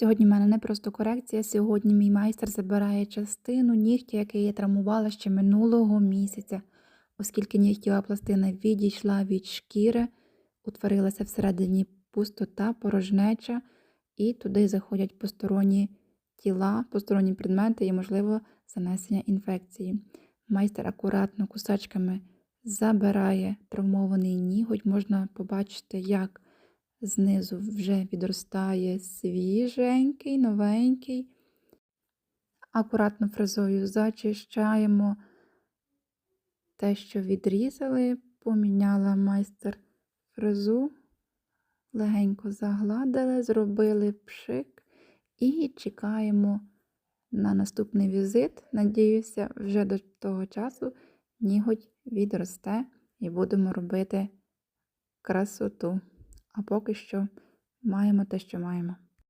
Сьогодні в мене не просто корекція. Сьогодні мій майстер забирає частину нігтя, який я травмувала ще минулого місяця, оскільки нігтєва пластина відійшла від шкіри, утворилася всередині пустота, порожнеча, і туди заходять посторонні тіла, посторонні предмети і, можливо, занесення інфекції. Майстер акуратно кусачками забирає травмований ніготь. Можна побачити, як знизу вже відростає свіженький, новенький. Акуратно фрезою зачищаємо те, що відрізали, поміняла майстер фрезу, легенько загладили, зробили пшик і чекаємо на наступний візит. Надіюся, вже до того часу ніготь відросте і будемо робити красоту. А поки що маємо те, що маємо.